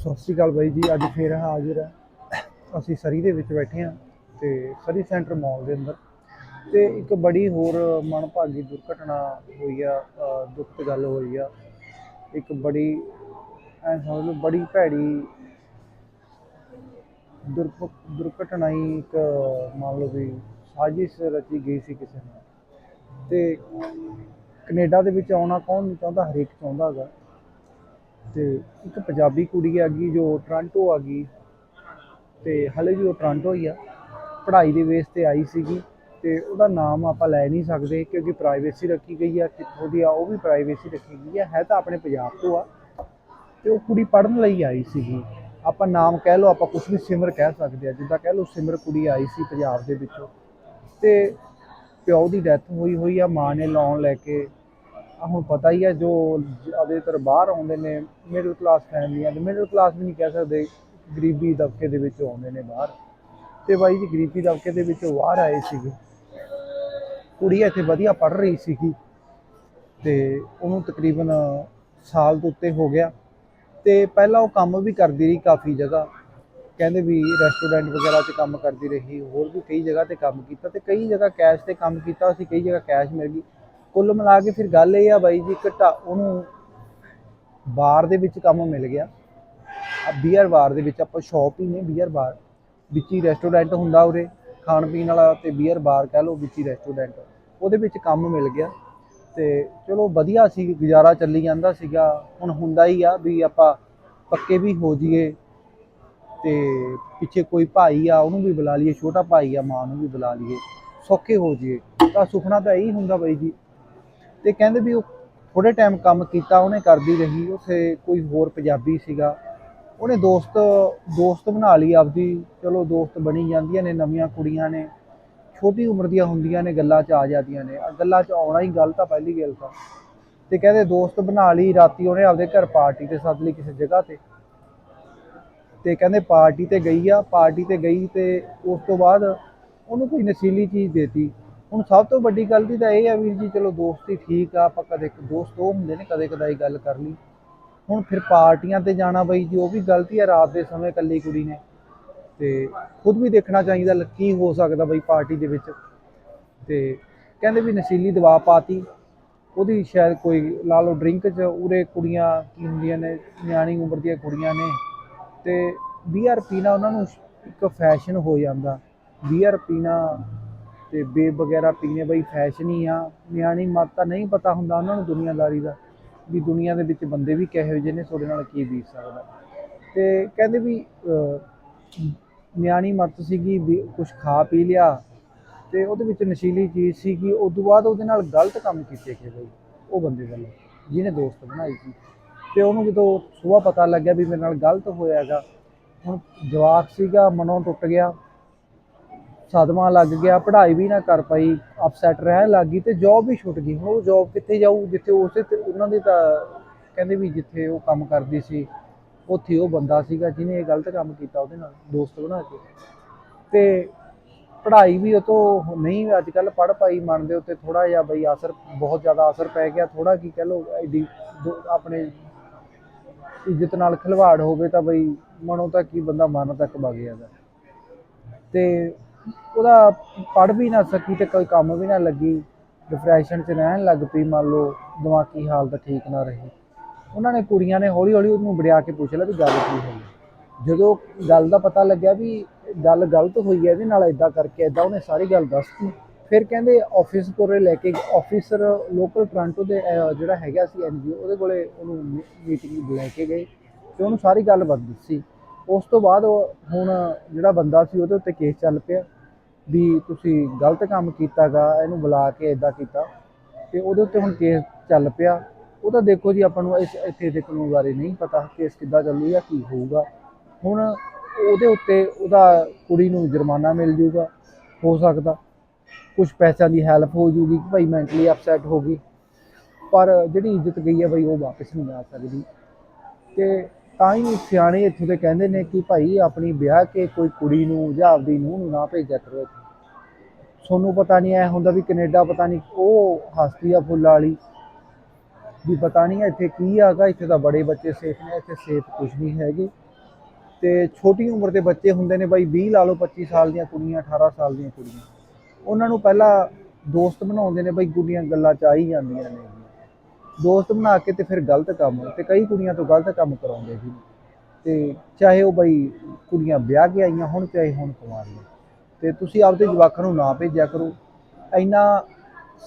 ਸਤਿ ਸ਼੍ਰੀ ਅਕਾਲ ਬਾਈ ਜੀ, ਅੱਜ ਫੇਰ ਹਾਜ਼ਰ ਹੈ ਅਸੀਂ ਸਰੀ ਦੇ ਵਿੱਚ ਬੈਠੇ ਹਾਂ ਤੇ ਸਰੀ ਸੈਂਟਰ ਮਾਲ ਦੇ ਅੰਦਰ। ਤੇ ਇੱਕ ਬੜੀ ਹੋਰ ਮਨਭਾਗੀ ਦੁਰਘਟਨਾ ਹੋਈ ਆ ਦੁੱਖ ਗੱਲ ਹੋਈ ਆ। ਇੱਕ ਬੜੀ, ਐ ਸਮਝ ਲਓ, ਬੜੀ ਭੈੜੀ ਦੁਰਘ ਦੁਰਘਟਨਾ ਹੀ ਇੱਕ ਮੰਨ ਲਓ ਵੀ ਸਾਜ਼ਿਸ਼ ਰਚੀ ਗਈ ਸੀ ਕਿਸੇ ਨਾਲ। ਤੇ ਕੈਨੇਡਾ ਦੇ ਵਿੱਚ ਆਉਣਾ ਕੌਣ ਨਹੀਂ ਚਾਹੁੰਦਾ, ਹਰੇਕ ਚਾਹੁੰਦਾ ਹੈਗਾ। ਤੇ ਇੱਕ ਪੰਜਾਬੀ ਕੁੜੀ ਆ ਗਈ ਜੋ ਟੋਰਾਂਟੋ ਆ ਗਈ ਤੇ ਹਲੇ ਵੀ ਉਹ ਟੋਰਾਂਟੋ ਹੀ ਆ। ਪੜ੍ਹਾਈ ਦੇ ਬੇਸ ਤੇ ਆਈ ਸੀਗੀ ਤੇ ਉਹਦਾ ਨਾਮ ਆਪਾਂ ਲੈ ਨਹੀਂ ਸਕਦੇ ਕਿਉਂਕਿ ਪ੍ਰਾਈਵੇਸੀ ਰੱਖੀ ਗਈ ਆ, ਕਿੱਥੋਂ ਦੀ ਆ, ਉਹ ਵੀ ਪ੍ਰਾਈਵੇਸੀ ਰੱਖੀ ਗਈ ਆ, ਹੈ ਤਾਂ ਆਪਣੇ ਪੰਜਾਬ ਤੋਂ ਆ। ਤੇ ਉਹ ਕੁੜੀ ਪੜ੍ਹਨ ਲਈ ਆਈ ਸੀਗੀ। ਆਪਾਂ ਨਾਮ ਕਹਿ ਲਓ, ਆਪਾਂ ਕੁਝ ਵੀ ਸਿਮਰ ਕਹਿ ਸਕਦੇ ਆ। ਜਿੱਦਾਂ ਕਹਿ ਲਓ, ਸਿਮਰ ਕੁੜੀ ਆਈ ਸੀ ਪੰਜਾਬ ਦੇ ਵਿੱਚੋਂ। ਤੇ ਪਿਓ ਦੀ ਡੈਥ ਹੋਈ ਹੋਈ ਆ, ਮਾਂ ਨੇ ਲੋਨ ਲੈ ਕੇ ਹੁਣ ਪਤਾ ਹੀ ਹੈ ਜੋ ਜ਼ਿਆਦਾਤਰ ਬਾਹਰ ਆਉਂਦੇ ਨੇ ਮਿਡਲ ਕਲਾਸ ਫੈਮਲੀਆਂ ਦੇ ਮਿਡਲ ਕਲਾਸ ਵੀ ਨਹੀਂ ਕਹਿ ਸਕਦੇ ਗਰੀਬੀ ਦਬਕੇ ਦੇ ਵਿੱਚ ਆਉਂਦੇ ਨੇ ਬਾਹਰ। ਤੇ ਬਾਈ ਜੀ ਗਰੀਬੀ ਦਬਕੇ ਦੇ ਵਿੱਚੋਂ ਬਾਹਰ ਆਏ ਸੀਗੇ। ਕੁੜੀ ਇੱਥੇ ਵਧੀਆ ਪੜ੍ਹ ਰਹੀ ਸੀਗੀ ਤੇ ਉਹਨੂੰ ਤਕਰੀਬਨ ਸਾਲ ਤੋਂ ਉੱਤੇ ਹੋ ਗਿਆ। ਤੇ ਪਹਿਲਾਂ ਉਹ ਕੰਮ ਵੀ ਕਰਦੀ ਰਹੀ ਕਾਫੀ ਜਗ੍ਹਾ। ਕਹਿੰਦੇ ਵੀ ਰੈਸਟੋਰੈਂਟ ਵਗੈਰਾ 'ਚ ਕੰਮ ਕਰਦੀ ਰਹੀ, ਹੋਰ ਵੀ ਕਈ ਜਗ੍ਹਾ ਤੇ ਕੰਮ ਕੀਤਾ ਤੇ ਕਈ ਜਗ੍ਹਾ ਕੈਸ਼ ਤੇ ਕੰਮ ਕੀਤਾ ਸੀ ਕਈ ਜਗ੍ਹਾ ਕੈਸ਼ ਮਿਲ ਗਈ। ਕੁੱਲ ਮਿਲਾ ਕੇ ਫਿਰ ਗੱਲ ਇਹ ਆ ਬਾਈ ਜੀ ਘਟਾ ਉਹਨੂੰ ਬਾਰ ਦੇ ਵਿੱਚ ਕੰਮ ਮਿਲ ਗਿਆ। ਆ ਬੀਅਰ ਬਾਰ ਦੇ ਵਿੱਚ ਆਪਾਂ ਸ਼ਾਪ ਹੀ ਨੇ ਬੀਅਰ ਬਾਰ। ਵਿੱਚ ਹੀ ਰੈਸਟੋਰੈਂਟ ਹੁੰਦਾ ਉਰੇ, ਖਾਣ ਪੀਣ ਵਾਲਾ ਤੇ ਬੀਅਰ ਬਾਰ ਕਹਿ ਲਓ, ਵਿੱਚ ਹੀ ਰੈਸਟੋਰੈਂਟ ਉਹਦੇ ਵਿੱਚ ਕੰਮ ਮਿਲ ਗਿਆ। ਤੇ ਚਲੋ ਵਧੀਆ ਸੀ, ਗੁਜ਼ਾਰਾ ਚੱਲੀ ਜਾਂਦਾ ਸੀਗਾ। ਹੁਣ ਹੁੰਦਾ ਹੀ ਆ ਵੀ ਆਪਾਂ ਪੱਕੇ ਵੀ ਹੋ ਜਾਈਏ ਤੇ ਪਿੱਛੇ ਕੋਈ ਭਾਈ ਆ, ਉਹਨੂੰ ਵੀ ਬੁਲਾ ਲਈਏ, ਛੋਟਾ ਭਾਈ ਆ, ਮਾਂ ਨੂੰ ਵੀ ਬੁਲਾ ਲਈਏ। ਸੌਖੇ ਹੋ ਜਾਈਏ। ਤਾਂ ਸੁਪਨਾ ਤਾਂ ਇਹੀ ਹੁੰਦਾ ਬਾਈ ਜੀ। ਤੇ ਕਹਿੰਦੇ ਵੀ ਉਹ ਥੋੜੇ ਟਾਈਮ ਕੰਮ ਕੀਤਾ, ਉਹਨੇ ਕਰਦੀ ਰਹੀ, ਉੱਥੇ ਕੋਈ ਹੋਰ ਪੰਜਾਬੀ ਸੀਗਾ। ਉਹਨੇ ਦੋਸਤ ਦੋਸਤ ਬਣਾ ਲਈ ਆਪਦੀ, ਚਲੋ ਦੋਸਤ ਬਣੀ ਜਾਂਦੀਆਂ ਨੇ, ਨਵੀਆਂ ਕੁੜੀਆਂ ਨੇ, ਛੋਟੀ ਉਮਰ ਦੀਆਂ ਹੁੰਦੀਆਂ ਨੇ, ਗੱਲਾਂ 'ਚ ਆ ਜਾਂਦੀਆਂ ਨੇ। ਆਹ ਗੱਲਾਂ 'ਚ ਆਉਣਾ ਹੀ ਗੱਲ ਤਾਂ ਪਹਿਲੀ ਗੱਲ ਤਾਂ। ਤੇ ਕਹਿੰਦੇ ਦੋਸਤ ਬਣਾ ਲਈ, ਰਾਤੀ ਉਹਨੇ ਆਪਦੇ ਘਰ ਪਾਰਟੀ ਤੇ ਸੱਦ ਲਈ ਕਿਸੇ ਜਗ੍ਹਾ ਤੇ। ਤੇ ਕਹਿੰਦੇ ਪਾਰਟੀ ਤੇ ਗਈ ਆ, ਪਾਰਟੀ ਤੇ ਗਈ ਤੇ ਉਸ ਤੋਂ ਬਾਅਦ ਉਹਨੂੰ ਕੋਈ ਨਸ਼ੀਲੀ ਚੀਜ਼ ਦੇਤੀ। ਹੁਣ ਸਭ ਤੋਂ ਵੱਡੀ ਗਲਤੀ ਤਾਂ ਇਹ ਆ ਵੀਰ ਜੀ, ਚਲੋ ਦੋਸਤੀ ਠੀਕ ਆ, ਆਪਾਂ ਕਦੇ ਦੋਸਤ ਉਹ ਹੁੰਦੇ ਨੇ, ਕਦੇ ਕਦਾਈ ਗੱਲ ਕਰ ਲਈ। ਹੁਣ ਫਿਰ ਪਾਰਟੀਆਂ ਤੇ ਜਾਣਾ ਬਈ ਜੀ, ਉਹ ਵੀ ਗਲਤੀ ਆ ਰਾਤ ਦੇ ਸਮੇਂ ਇਕੱਲੀ ਕੁੜੀ ਨੇ। ਤੇ ਖੁਦ ਵੀ ਦੇਖਣਾ ਚਾਹੀਦਾ ਕੀ ਹੋ ਸਕਦਾ ਬਈ ਪਾਰਟੀ ਦੇ ਵਿੱਚ। ਤੇ ਕਹਿੰਦੇ ਵੀ ਨਸ਼ੀਲੀ ਦਵਾ ਪਾਤੀ। ਉਹਦੀ ਸ਼ਾਇਦ ਕੋਈ, ਲਾ ਲਓ ਡਰਿੰਕ 'ਚ ਉਰੇ ਕੁੜੀਆਂ ਕੀ ਹੁੰਦੀਆਂ ਨੇ, ਨਿਆਣੀ ਉਮਰ ਦੀਆਂ ਕੁੜੀਆਂ ਨੇ। ਤੇ ਬੀਅਰ ਪੀਣਾ ਉਹਨਾਂ ਨੂੰ ਇੱਕ ਫੈਸ਼ਨ ਹੋ ਜਾਂਦਾ। ਬੀਅਰ ਪੀਣਾ ਤੇ ਬੇਬ ਵਗੈਰਾ ਪੀਣੇ, ਬਈ ਫੈਸ਼ਨ ਹੀ ਆ, ਨਿਆਣੀ ਮਤ ਤਾਂ ਨਹੀਂ ਪਤਾ ਹੁੰਦਾ ਉਹਨਾਂ ਨੂੰ ਦੁਨੀਆਦਾਰੀ ਦਾ, ਵੀ ਦੁਨੀਆ ਦੇ ਵਿੱਚ ਬੰਦੇ ਵੀ ਕਿਹੋ ਜਿਹੇ ਨੇ, ਤੁਹਾਡੇ ਨਾਲ ਕੀ ਬੀਤ ਸਕਦਾ। ਤੇ ਕਹਿੰਦੇ ਵੀ ਨਿਆਣੀ ਮਤ ਸੀਗੀ ਵੀ ਕੁਝ ਖਾ ਪੀ ਲਿਆ, ਤੇ ਉਹਦੇ ਵਿੱਚ ਨਸ਼ੀਲੀ ਚੀਜ਼ ਸੀਗੀ, ਉਸ ਤੋਂ ਬਾਅਦ ਉਹਦੇ ਨਾਲ ਗਲਤ ਕੰਮ ਕੀਤੇ ਗਏ ਬਈ, ਉਹ ਬੰਦੇ ਵੱਲੋਂ, ਜਿਹਨੇ ਦੋਸਤ ਬਣਾਈ ਸੀ। ਤੇ ਉਹਨੂੰ ਜਦੋਂ ਸੁਬਾਹ ਪਤਾ ਲੱਗਿਆ ਵੀ ਮੇਰੇ ਨਾਲ ਗਲਤ ਹੋਇਆਗਾ ਹੁਣ ਜਵਾਕ ਸੀਗਾ, ਮਨੋਂ ਟੁੱਟ ਗਿਆ ਸਦਮਾ ਲੱਗ ਗਿਆ, ਪੜ੍ਹਾਈ ਵੀ ਨਾ ਕਰ ਪਾਈ ਅਪਸੈਟ ਰਹਿਣ ਲੱਗ ਗਈ ਤੇ ਜੌਬ ਵੀ ਛੁੱਟ ਗਈ। ਹੁਣ ਉਹ ਜੌਬ ਕਿੱਥੇ ਜਾਊ, ਜਿੱਥੇ ਉਸੇ ਤੇ ਉਹਨਾਂ ਦੇ ਤਾਂ ਕਹਿੰਦੇ ਵੀ ਜਿੱਥੇ ਉਹ ਕੰਮ ਕਰਦੀ ਸੀ, ਉੱਥੇ ਉਹ ਬੰਦਾ ਸੀਗਾ ਜਿਹਨੇ ਇਹ ਗਲਤ ਕੰਮ ਕੀਤਾ ਉਹਦੇ ਨਾਲ, ਦੋਸਤ ਬਣਾ ਕੇ। ਤੇ ਪੜ੍ਹਾਈ ਵੀ ਉਹ ਤੋਂ ਨਹੀਂ ਅੱਜ ਕੱਲ ਪੜ੍ਹ ਪਾਈ ਮਨ ਦੇ ਉੱਤੇ ਥੋੜਾ ਜਿਹਾ ਬਈ ਅਸਰ, ਬਹੁਤ ਜ਼ਿਆਦਾ ਅਸਰ ਪੈ ਗਿਆ ਥੋੜਾ ਕੀ ਕਹਿ ਲਓ, ਐਡੀ ਆਪਣੇ ਇੱਜ਼ਤ ਨਾਲ ਖਿਲਵਾੜ ਹੋਵੇ ਤਾਂ ਬਈ ਮਨੋਂ ਤਾਂ ਕੀ ਬੰਦਾ ਮਨ ਤੱਕ ਵਗ ਜਾਂਦਾ ਤੇ ਉਹਦਾ ਪੜ੍ਹ ਵੀ ਨਾ ਸਕੀ ਤੇ ਕੋਈ ਕੰਮ ਵੀ ਨਾ ਲੱਗੀ ਡਿਪਰੈਸ਼ਨ 'ਚ ਰਹਿਣ ਲੱਗ ਪਈ ਮੰਨ ਲਓ, ਦਿਮਾਗੀ ਹਾਲਤ ਠੀਕ ਨਾ ਰਹੀ। ਉਹਨਾਂ ਨੇ ਕੁੜੀਆਂ ਨੇ ਹੌਲੀ ਹੌਲੀ ਉਹਨੂੰ ਵੜਿਆ ਕੇ ਪੁੱਛ ਲਿਆ ਵੀ ਗੱਲ ਕੀ ਹੋਈ ਜਦੋਂ ਗੱਲ ਦਾ ਪਤਾ ਲੱਗਿਆ ਵੀ ਗੱਲ ਗਲਤ ਹੋਈ ਹੈ, ਇਹਦੇ ਨਾਲ ਇਦਾਂ ਕਰਕੇ ਇਦਾਂ ਉਹਨੇ ਸਾਰੀ ਗੱਲ ਦੱਸਤੀ ਫਿਰ ਕਹਿੰਦੇ ਆਫਿਸ ਕੋਲੇ ਲੈ ਕੇ ਆਫਿਸਰ ਲੋਕਲ ਟੋਰਾਂਟੋ ਦੇ ਜਿਹੜਾ ਹੈਗਾ ਸੀ ਐਨਜੀਓ ਉਹਦੇ ਕੋਲੇ ਉਹਨੂੰ ਮੀਟਿੰਗ ਲੈ ਕੇ ਗਏ ਤੇ ਉਹਨੂੰ ਸਾਰੀ ਗੱਲ ਬਤ ਦੱਸੀ ਉਸ ਤੋਂ ਬਾਅਦ ਹੁਣ ਜਿਹੜਾ ਬੰਦਾ ਸੀ ਉਹਦੇ ਉੱਤੇ ਕੇਸ ਚੱਲ ਪਿਆ ਵੀ ਤੁਸੀਂ ਗਲਤ ਕੰਮ ਕੀਤਾਗਾ, ਇਹਨੂੰ ਬੁਲਾ ਕੇ ਇਦਾਂ ਕੀਤਾ ਤੇ ਉਹਦੇ ਉੱਤੇ ਹੁਣ ਕੇਸ ਚੱਲ ਪਿਆ। ਉਹ ਤਾਂ ਦੇਖੋ ਜੀ, ਆਪਾਂ ਨੂੰ ਇਸ ਇੱਥੇ ਦੇ ਕਾਨੂੰਨ ਬਾਰੇ ਨਹੀਂ ਪਤਾ ਕੇਸ ਕਿੱਦਾਂ ਚੱਲੂ ਜਾਂ ਕੀ ਹੋਊਗਾ। ਹੁਣ ਉਹਦੇ ਉੱਤੇ ਉਹਦਾ ਕੁੜੀ ਨੂੰ ਜੁਰਮਾਨਾ ਮਿਲ ਜੂਗਾ ਹੋ ਸਕਦਾ। ਕੁਝ ਪੈਸਿਆਂ ਦੀ ਹੈਲਪ ਹੋ ਜੂਗੀ ਕਿ ਭਾਈ ਮੈਂਟਲੀ ਅਪਸੈਟ ਹੋ ਗਈ। ਪਰ ਜਿਹੜੀ ਇੱਜ਼ਤ ਗਈ ਹੈ ਬਈ ਉਹ ਵਾਪਸ ਨਹੀਂ ਆ ਸਕਦੀ। ਤੇ ਤਾਂ ਹੀ ਸਿਆਣੇ ਇੱਥੋਂ ਦੇ ਕਹਿੰਦੇ ਨੇ ਕਿ ਭਾਈ ਆਪਣੀ ਵਿਆਹ ਕੇ ਕੋਈ ਕੁੜੀ ਨੂੰ ਜਾਂ ਆਪਦੀ ਨੂੰਹ ਨੂੰ ਨਾ ਭੇਜਿਆ ਕਰੋ ਇੱਥੇ। ਤੁਹਾਨੂੰ ਪਤਾ ਨਹੀਂ, ਐ ਹੁੰਦਾ ਵੀ ਕੈਨੇਡਾ ਪਤਾ ਨਹੀਂ ਉਹ ਹਸਤੀ ਆ ਫੁੱਲ ਵਾਲੀ। ਵੀ ਪਤਾ ਨਹੀਂ ਇੱਥੇ ਕੀ ਹੈਗਾ, ਇੱਥੇ ਤਾਂ ਬੜੇ ਬੱਚੇ ਸੇਫ ਨੇ, ਇੱਥੇ ਸੇਫ ਕੁਝ ਨਹੀਂ ਹੈਗੇ। ਤੇ ਛੋਟੀ ਉਮਰ ਦੇ ਬੱਚੇ ਹੁੰਦੇ ਨੇ ਬਾਈ 20 ਲਾ ਲਓ 25 ਸਾਲ ਦੀਆਂ ਕੁੜੀਆਂ 18 ਸਾਲ ਦੀਆਂ ਕੁੜੀਆਂ। ਉਹਨਾਂ ਨੂੰ ਪਹਿਲਾਂ ਦੋਸਤ ਬਣਾਉਂਦੇ ਨੇ ਬਾਈ, ਗੁੱਡੀਆਂ ਗੱਲਾਂ ਚ ਆ ਹੀ ਜਾਂਦੀਆਂ ਨੇ। ਦੋਸਤ ਬਣਾ ਕੇ ਤੇ ਫਿਰ ਗਲਤ ਕੰਮ ਤੇ ਕਈ ਕੁੜੀਆਂ ਤੋਂ ਗਲਤ ਕੰਮ ਕਰਾਉਂਦੇ ਸੀ। ਤੇ ਚਾਹੇ ਉਹ ਬਈ ਕੁੜੀਆਂ ਵਿਆਹ ਕੇ ਆਈਆਂ ਹੁਣ ਚਾਹੇ ਹੁਣ ਕੁਮਾਰੀਆਂ ਤੇ ਤੁਸੀਂ ਆਪਦੇ ਜਵਾਕਾਂ ਨੂੰ ਨਾ ਭੇਜਿਆ ਕਰੋ। ਇੰਨਾ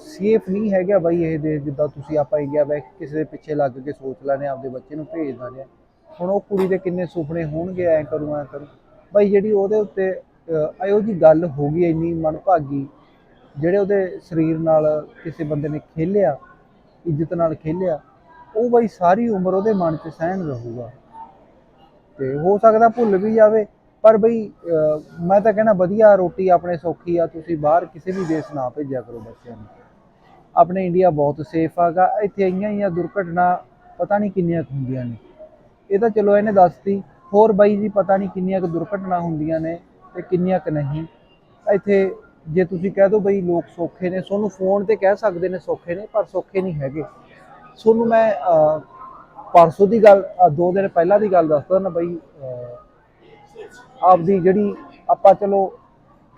ਸੇਫ ਨਹੀਂ ਹੈਗਾ ਬਈ ਇਹ ਦੇਸ਼ ਜਿੱਦਾਂ ਤੁਸੀਂ ਆਪਾਂ ਇੰਡੀਆ ਵਿੱਚ ਕਿਸੇ ਦੇ ਪਿੱਛੇ ਲੱਗ ਕੇ ਸੋਚ ਲੈਣੇ ਆਪਦੇ ਬੱਚੇ ਨੂੰ ਭੇਜ ਦਿੰਦੇ ਆ। ਹੁਣ ਉਹ ਕੁੜੀ ਦੇ ਕਿੰਨੇ ਸੁਪਨੇ ਹੋਣਗੇ ਐ ਕਰੂੰ ਐ ਕਰੂੰ। ਬਈ ਜਿਹੜੀ ਉਹਦੇ ਉੱਤੇ ਅਹ, ਇਹੋ ਜੀ ਗੱਲ ਹੋ ਗਈ ਇੰਨੀ ਮਨਭਾਗੀ ਜਿਹੜੇ ਉਹਦੇ ਸਰੀਰ ਨਾਲ ਕਿਸੇ ਬੰਦੇ ਨੇ ਖੇਲਿਆ ਇੱਜ਼ਤ ਨਾਲ ਖੇਲਿਆ, ਉਹ ਬਈ ਸਾਰੀ ਉਮਰ ਉਹਦੇ ਮਨ 'ਚ ਸਹਿਣ ਰਹੂਗਾ। ਤੇ ਹੋ ਸਕਦਾ ਭੁੱਲ ਵੀ ਜਾਵੇ, ਪਰ ਬਈ ਮੈਂ ਤਾਂ ਕਹਿੰਦਾ ਵਧੀਆ ਰੋਟੀ ਆਪਣੇ ਸੌਖੀ ਆ, ਤੁਸੀਂ ਬਾਹਰ ਕਿਸੇ ਵੀ ਦੇਸ਼ ਨਾ ਭੇਜਿਆ ਕਰੋ ਬੱਚਿਆਂ ਨੂੰ। ਆਪਣੇ ਇੰਡੀਆ ਬਹੁਤ ਸੇਫ ਹੈਗਾ ਇੱਥੇ ਆਈਆਂ ਹੀ ਆ ਦੁਰਘਟਨਾ ਪਤਾ ਨਹੀਂ ਕਿੰਨੀਆਂ ਕੁ ਹੁੰਦੀਆਂ ਨੇ। ਇਹ ਤਾਂ ਚਲੋ ਇਹਨੇ ਦੱਸਤੀ, ਹੋਰ ਬਾਈ ਜੀ ਪਤਾ ਨਹੀਂ ਕਿੰਨੀਆਂ ਕੁ ਦੁਰਘਟਨਾ ਹੁੰਦੀਆਂ ਨੇ ਤੇ ਕਿੰਨੀਆਂ ਕੁ ਨਹੀਂ। ਇੱਥੇ ਜੇ ਤੁਸੀਂ ਕਹਿ ਦੋ ਬਈ ਲੋਕ ਸੌਖੇ ਨੇ ਤੁਹਾਨੂੰ ਫੋਨ ਤੇ ਕਹਿ ਸਕਦੇ ਨੇ ਸੌਖੇ ਨੇ, ਪਰ ਸੌਖੇ ਨਹੀਂ ਹੈਗੇ। ਸੋਨੂੰ ਮੈਂ ਪਰਸੋਂ ਦੀ ਗੱਲ ਦੋ ਦਿਨ ਪਹਿਲਾਂ ਦੀ ਗੱਲ ਦੱਸਦਾ ਨਾ ਬਈ ਆਪਦੀ ਜਿਹੜੀ ਆਪਾਂ ਚਲੋ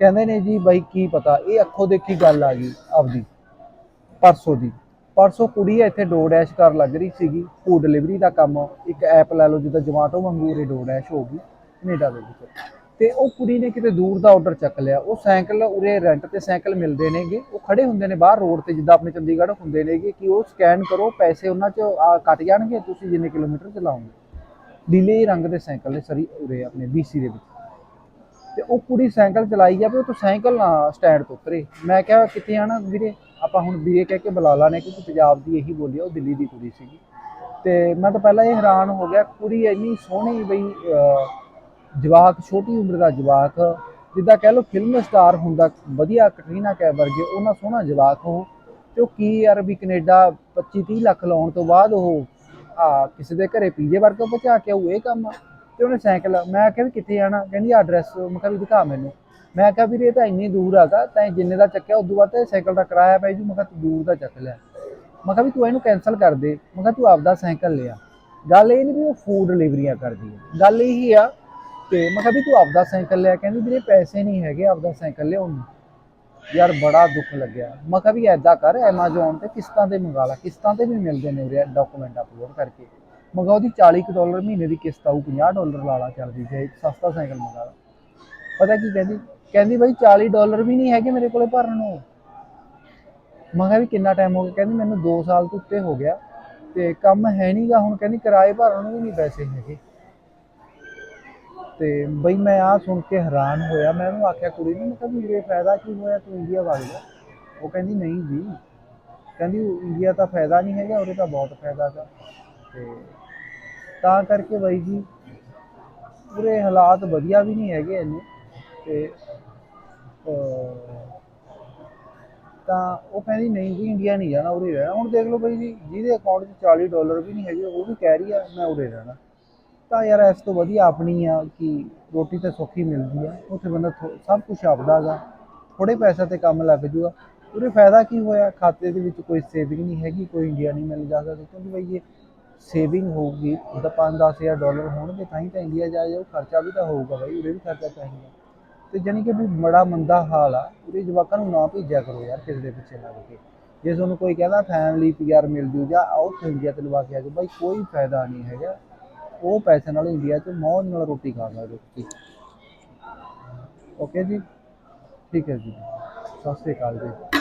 ਕਹਿੰਦੇ ਨੇ ਜੀ ਬਾਈ ਕੀ ਪਤਾ, ਇਹ ਅੱਖੋਂ ਦੇਖੀ ਗੱਲ ਆ ਗਈ ਆਪਦੀ, ਪਰਸੋਂ ਦੀ। ਪਰਸੋਂ ਕੁੜੀ ਇੱਥੇ ਡੋਰ ਡੈਸ਼ ਕਰ ਲੱਗ ਰਹੀ ਸੀਗੀ ਫੂਡ ਡਿਲੀਵਰੀ ਦਾ ਕੰਮ, ਇੱਕ ਐਪ ਲੈ ਲਓ ਜਿੱਦਾਂ ਜਮਾਟੋ ਵਾਂਗੂ ਇਹ ਡੋਡੈਸ਼ ਹੋ ਗਈ, ਕੈਨੇਡਾ ਦੇ ਵਿੱਚ। ਤੇ ਉਹ ਕੁੜੀ ਨੇ ਕਿਤੇ ਦੂਰ ਦਾ ਆਰਡਰ ਚੱਕ ਲਿਆ। ਉਹ ਸਾਈਕਲ, ਉਰੇ ਰੈਂਟ ਤੇ ਸਾਈਕਲ ਮਿਲਦੇ ਨੇਗੇ। ਉਹ ਖੜੇ ਹੁੰਦੇ ਨੇ ਬਾਹਰ ਰੋਡ ਤੇ, ਜਿੱਦਾਂ ਆਪਣੇ ਚੰਡੀਗੜ੍ਹ ਹੁੰਦੇ ਨੇਗੇ ਕਿ ਉਹ ਸਕੈਨ ਕਰੋ, ਪੈਸੇ ਉਹਨਾਂ 'ਚ ਕੱਟ ਜਾਣਗੇ, ਤੁਸੀਂ ਜਿੰਨੇ ਕਿਲੋਮੀਟਰ ਚਲਾਓਗੇ। ਨੀਲੇ ਰੰਗ ਦੇ ਸਾਈਕਲ ਨੇ ਸਰੀ ਉਰੇ ਆਪਣੇ BC ਦੇ ਵਿੱਚ। ਤੇ ਉਹ ਕੁੜੀ ਸਾਈਕਲ ਚਲਾਈ ਜਾਵੇ ਉਹ ਤੋਂ ਸਾਈਕਲ ਨਾ ਸਟੈਂਡ ਤੋਂ ਉਤਰੇ। ਮੈਂ ਕਿਹਾ, ਕਿੱਥੇ ਆਣਾ ਵੀਰੇ? ਆਪਾਂ ਹੁਣ ਵੀਰੇ ਕਹਿ ਕੇ ਬੁਲਾ ਲਾਣੇ ਕਿਉਂਕਿ ਪੰਜਾਬ ਦੀ ਇਹੀ ਬੋਲੀ ਆ, ਉਹ ਦਿੱਲੀ ਦੀ ਕੁੜੀ ਸੀਗੀ। ਤੇ ਮੈਂ ਤਾਂ ਪਹਿਲਾਂ ਇਹ ਹੈਰਾਨ ਹੋ ਗਿਆ, ਕੁੜੀ ਇੰਨੀ ਸੋਹਣੀ ਬਈ ਜਵਾਕ, ਛੋਟੀ ਉਮਰ ਦਾ ਜਵਾਕ, ਜਿੱਦਾਂ ਕਹਿ ਲਓ ਫਿਲਮ ਸਟਾਰ ਹੁੰਦਾ, ਵਧੀਆ ਕਟਰੀਨਾ ਕੈਫ ਵਰਗੇ, ਉਹਨਾਂ ਸੋਹਣਾ ਜਵਾਕ ਉਹ। ਤੇ ਉਹ ਕੀ ਯਾਰ ਵੀ ਕੈਨੇਡਾ 25 30 ਲੱਖ ਲਾਉਣ ਤੋਂ ਬਾਅਦ ਉਹ, ਆ ਕਿਸੇ ਦੇ ਘਰੇ ਪੀਜੇ ਵਰਗਾ ਪਹੁੰਚਾ ਕੇ ਆਊ ਇਹ ਕੰਮ। ਆ। ਤੇ ਉਹਨੇ ਸਾਈਕਲ, ਮੈਂ ਕਿਹਾ ਵੀ ਕਿੱਥੇ ਜਾਣਾ? ਕਹਿੰਦੀ ਐਡਰੈਸ ਮੈਂ ਕਿਹਾ ਵੀ ਦਿਖਾ ਮੈਨੂੰ। ਮੈਂ ਕਿਹਾ ਵੀਰੇ ਇਹ ਤਾਂ ਇੰਨੀ ਦੂਰ ਹੈਗਾ, ਤੈਂ ਜਿੰਨੇ ਦਾ ਚੱਕਿਆ, ਉਦੋਂ ਬਾਅਦ ਤੇ ਸਾਈਕਲ ਦਾ ਕਿਰਾਇਆ ਪੈ ਜੂ, ਮੈਂ ਕਿਹਾ ਤੂੰ ਦੂਰ ਦਾ ਚੱਕ ਲਿਆ ਮੈਂ ਕਿਹਾ ਵੀ ਤੂੰ ਇਹਨੂੰ ਕੈਨਸਲ ਕਰ ਦੇ, ਮੈਂ ਕਿਹਾ ਤੂੰ ਆਪਦਾ ਸਾਈਕਲ ਲਿਆ। ਗੱਲ ਇਹ ਨਹੀਂ ਵੀ ਉਹ ਫੂਡ ਡਿਲੀਵਰੀਆਂ ਕਰਦੀ ਹੈ। ਗੱਲ ਇਹ ਹੀ ਆ ਤੇ ਮੈਂ ਕਿਹਾ ਵੀ ਤੂੰ ਆਪਦਾ ਸਾਈਕਲ ਲਿਆ ਕਹਿੰਦੀ ਵੀਰੇ, ਪੈਸੇ ਨਹੀਂ ਹੈਗੇ ਆਪਦਾ ਸਾਈਕਲ ਲਿਆਉਣ ਨੂੰ। ਯਾਰ ਬੜਾ ਦੁੱਖ ਲੱਗਿਆ। ਮੈਂ ਕਿਹਾ ਵੀ ਐਦਾਂ ਕਰ, Amazon ਤੇ ਕਿਸ਼ਤਾਂ ਤੇ ਮੰਗਾ ਲਾ। ਕਿਸ਼ਤਾਂ ਤੇ ਵੀ ਮਿਲਦੇ ਨੇ ਉਰੇ ਡਾਕੂਮੈਂਟ ਅਪਲੋਡ ਕਰਕੇ। ਮੰਗਾ ਉਹਦੀ 40 ਕੁ ਡਾਲਰ ਮਹੀਨੇ ਦੀ ਕਿਸ਼ਤ ਆਊ 50 ਡਾਲਰ ਲਾ ਲਾ ਚੱਲਦੀ ਜੇ ਸਸਤਾ ਸਾਈਕਲ ਮੰਗਾ ਲਾ। ਪਤਾ ਕੀ ਕਹਿੰਦੀ? ਕਹਿੰਦੀ ਬਾਈ 40 ਡਾਲਰ ਵੀ ਨਹੀਂ ਹੈਗੇ ਮੇਰੇ ਕੋਲੇ ਭਰਨ ਨੂੰ। ਮੈਂ ਕਿਹਾ ਵੀ ਕਿੰਨਾ ਟਾਈਮ ਹੋ ਗਿਆ? ਕਹਿੰਦੀ ਮੈਨੂੰ 2 ਸਾਲ ਤੋਂ ਉੱਤੇ ਹੋ ਗਿਆ। ਤੇ ਕੰਮ ਹੈ ਨਹੀਂਗਾ ਹੁਣ। ਕਹਿੰਦੀ ਕਿਰਾਏ ਭਰਨ ਨੂੰ ਵੀ ਨਹੀਂ ਪੈਸੇ ਹੈਗੇ। ਤੇ ਬਈ ਮੈਂ ਆ ਸੁਣ ਕੇ ਹੈਰਾਨ ਹੋਇਆ, ਮੈਂ ਉਹਨੂੰ ਆਖਿਆ, ਕੁੜੀ ਨੂੰ, ਮੈਂ ਕਿਹਾ ਵੀ ਫਾਇਦਾ ਕੀ ਹੋਇਆ ਤੂੰ ਇੰਡੀਆ ਵਗ ਜਾ ਉਹ ਕਹਿੰਦੀ, ਨਹੀਂ ਜੀ। ਕਹਿੰਦੀ ਇੰਡੀਆ ਤਾਂ ਫਾਇਦਾ ਨਹੀਂ ਹੈਗਾ ਉਰੇ ਤਾਂ ਬਹੁਤ ਫਾਇਦਾ ਹੈਗਾ ਤੇ ਤਾਂ ਕਰਕੇ ਬਾਈ ਜੀ ਉਰੇ ਹਾਲਾਤ ਵਧੀਆ ਵੀ ਨਹੀਂ ਹੈਗੇ ਇੰਨੇ। ਤੇ ਤਾਂ ਉਹ ਕਹਿੰਦੀ, ਨਹੀਂ ਜੀ ਇੰਡੀਆ ਨਹੀਂ ਜਾਣਾ, ਉਰੇ ਰਹਿਣਾ। ਹੁਣ ਦੇਖ ਲਓ ਬਾਈ ਜੀ, ਜਿਹਦੇ ਅਕਾਊਂਟ 'ਚ 40 ਡਾਲਰ ਵੀ ਨਹੀਂ ਹੈਗੇ, ਉਹ ਵੀ ਕਹਿ ਰਹੀ ਆ, ਮੈਂ ਉਰੇ ਰਹਿਣਾ। ਤਾਂ ਯਾਰ ਇਸ ਤੋਂ ਵਧੀਆ ਆਪਣੀ ਆ ਕਿ ਰੋਟੀ ਤਾਂ ਸੌਖੀ ਮਿਲਦੀ ਆ, ਉੱਥੇ ਬੰਦਾ ਥੋ- ਸਭ ਕੁਝ ਆਪਦਾ ਗਾ ਥੋੜੇ ਪੈਸੇ ਤੇ ਕੰਮ ਲੱਗ ਜੂਗਾ। ਉਹਦੇ ਫਾਇਦਾ ਕੀ ਹੋਇਆ? ਖਾਤੇ ਦੇ ਵਿੱਚ ਕੋਈ ਸੇਵਿੰਗ ਨਹੀਂ ਹੈਗੀ, ਕੋਈ ਇੰਡੀਆ ਨਹੀਂ ਮਿਲ ਜਾ ਸਕਦਾ। ਕਿਉਂਕਿ ਬਈ ਇਹ ਸੇਵਿੰਗ ਹੋਊਗੀ, ਤਾਂ 5-10 ਹਜ਼ਾਰ ਡਾਲਰ ਹੋਣਗੇ, ਤਾਂ ਹੀ ਤਾਂ ਇੰਡੀਆ ਜਾ ਜਾਓ ਖਰਚਾ ਵੀ ਤਾਂ ਹੋਊਗਾ ਬਈ ਉਰੇ ਵੀ ਖਰਚਾ ਚਾਹੀਦਾ। ਤੇ ਜਾਣੀ ਕਿ ਵੀ ਬੜਾ ਮੰਦਾ ਹਾਲ ਆ ਉਰੇ ਜਵਾਕਾਂ ਨੂੰ ਨਾ ਭੇਜਿਆ ਕਰੋ ਯਾਰ, ਕਿਸੇ ਦੇ ਪਿੱਛੇ ਲੱਗ ਕੇ। ਜੇ ਤੁਹਾਨੂੰ ਕੋਈ ਕਹਿੰਦਾ ਫੈਮਿਲੀ ਪੀਆਰ ਮਿਲ ਜੂ ਜਾਂ ਆਓ ਉੱਥੇ ਇੰਡੀਆ ਤੇ ਲਵਾ ਕੇ ਆ ਜਾਓ, ਬਾਈ ਕੋਈ ਫਾਇਦਾ ਨਹੀਂ ਹੈਗਾ। ਉਹ ਪੈਸੇ ਨਾਲ ਇੰਡੀਆ 'ਚ ਮੌਜ ਨਾਲ ਰੋਟੀ ਖਾ ਸਕਦੇ ਹੋ ਤੁਸੀਂ ਓਕੇ ਜੀ? ਠੀਕ ਹੈ ਜੀ। ਸਤਿ ਸ਼੍ਰੀ ਅਕਾਲ ਜੀ।